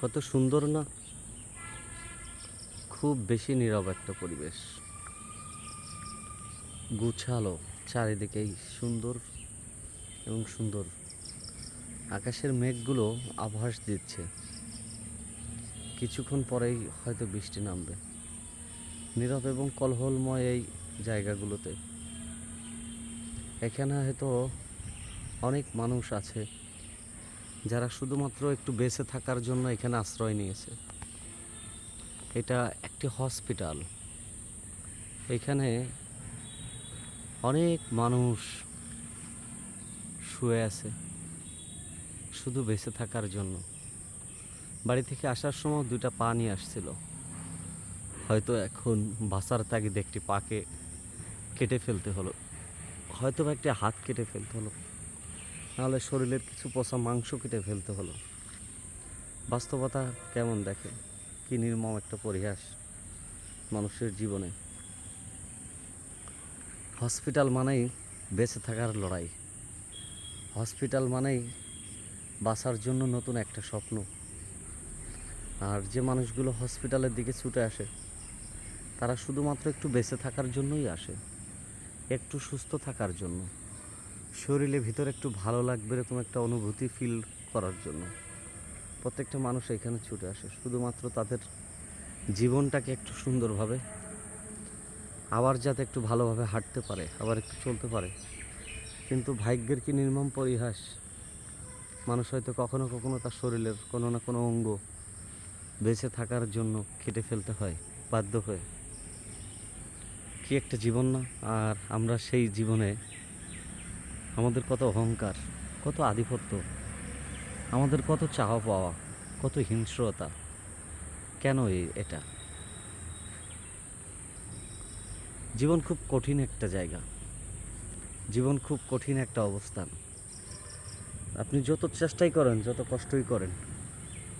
কত সুন্দর না? খুব বেশি নীরব একটা পরিবেশ। গুছালো চারিদিকেই সুন্দর এবং সুন্দর। আকাশের মেঘগুলো আভাস দিচ্ছে। কিছুক্ষণ পরেই হয়তো বৃষ্টি নামবে। নীরব এবং কলহলময় এই জায়গাগুলোতে। এখানে হয়তো অনেক মানুষ আছে। যারা শুধুমাত্র একটু বেঁচে থাকার জন্য এখানে আশ্রয় নিয়েছে। এটা একটি হসপিটাল। এখানে অনেক মানুষ শুয়ে আছে, শুধু বেঁচে থাকার জন্য। বাড়ি থেকে আসার সময় দুইটা পা নিয়ে আসছিল। হয়তো এখন বাসার তাগিদে একটি পাকে কেটে ফেলতে হলো। হয়তো বা একটি হাত কেটে ফেলতে হলো। নাহলে শরীরের কিছু পচা মাংস কেটে ফেলতে হলো। বাস্তবতা কেমন দেখে? কি নির্মম একটা পরিহাস মানুষের জীবনে। হসপিটাল মানেই বেঁচে থাকার লড়াই। হসপিটাল মানেই বাঁচার জন্য নতুন একটা স্বপ্ন। আর যে মানুষগুলো হসপিটালের দিকে ছুটে আসে, তারা শুধুমাত্র একটু বেঁচে থাকার জন্যই আসে, একটু সুস্থ থাকার জন্য। শরীরে ভিতরে একটু ভালো লাগবে এরকম একটা অনুভূতি ফিল করার জন্য। প্রত্যেকটা মানুষ এখানে ছুটে আসে, শুধুমাত্র তাদের জীবনটাকে একটু সুন্দরভাবে, আবার যাতে একটু ভালোভাবে হাঁটতে পারে, আবার একটু চলতে পারে। কিন্তু ভাগ্যের কি নির্মম পরিহাস? মানুষ হয়তো কখনো কখনো তার শরীরের কোনো না কোনো অঙ্গ বেঁচে থাকার জন্য কেটে ফেলতে হয়, বাধ্য হয়ে। কি একটা জীবন না? আর আমরা সেই জীবনে আমাদের কত অহংকার, কত আধিপত্য, আমাদের কত চাওয়া পাওয়া, কত হিংস্রতা। কেন এটা? জীবন খুব কঠিন একটা জায়গা। জীবন খুব কঠিন একটা অবস্থান। আপনি যত চেষ্টাই করেন, যত কষ্টই করেন,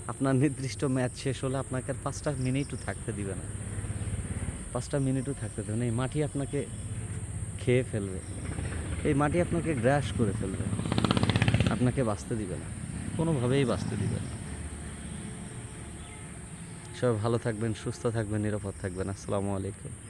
আপনার নির্দিষ্ট ম্যাচ শেষ হলে আপনাকে আর পাঁচটা মিনিটও থাকতে দিবে না। পাঁচটা মিনিটও থাকতে দেবে না। এই মাটি আপনাকে খেয়ে ফেলবে। এই মাটি আপনাকে গ্রাস করে ফেলবে। আপনাকে বাঁচতে দিবে না। কোনোভাবেই বাঁচতে দিবে না। সবাই ভালো থাকবেন, সুস্থ থাকবেন, নিরাপদ থাকবেন। আসসালামু আলাইকুম।